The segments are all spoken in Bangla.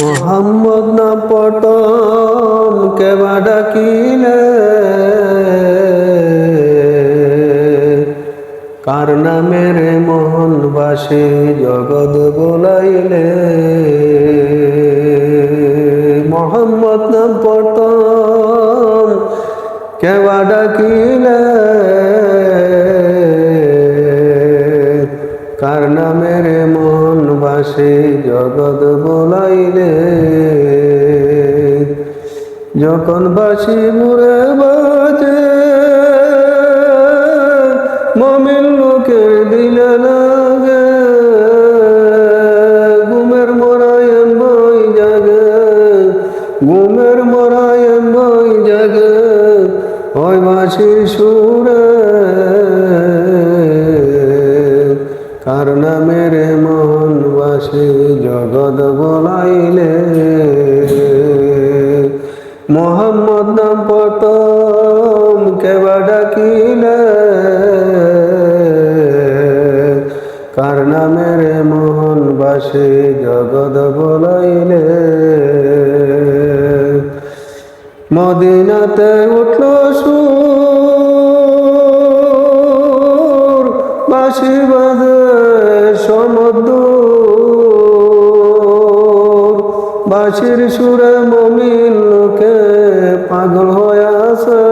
মোহাম্মদ না পটম কেবা ডাকিলে? কার নামের মোহন বাসে জগৎ গোলাইলে মোহাম্মদ নাম পটম কেবা ডাকিলে? নামের মন বাসে জগৎ বলাইলে। যখন বাসি মুরে বাজে, মমিন লোকের দিলে লাগে। ঘুমের মরায়ন বই জাগে ঘুমের মরায়ন বই জাগে। ওই বাসির সুরে কার নামের মন বাসে? জগৎ বলাইলে। মোহাম্মদ নাম পতম কেবা ডাকিলে? কার নামের মোহন বাসে? জগৎ বলাইলে। মদিনাতে উঠল সুর বাসি বাজে সমুদ্র। বাসির সুরে মমিন লোকে পাগল হয়ে আছে।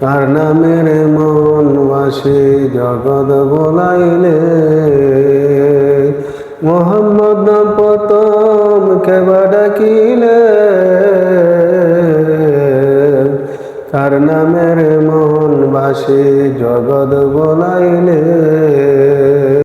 কার নামের মন বাসি জগৎ বলাইলে? মোহাম্মদ পতম কেবা ডাকিলে? তার নামের মন বাসে জগৎ বলাইলে?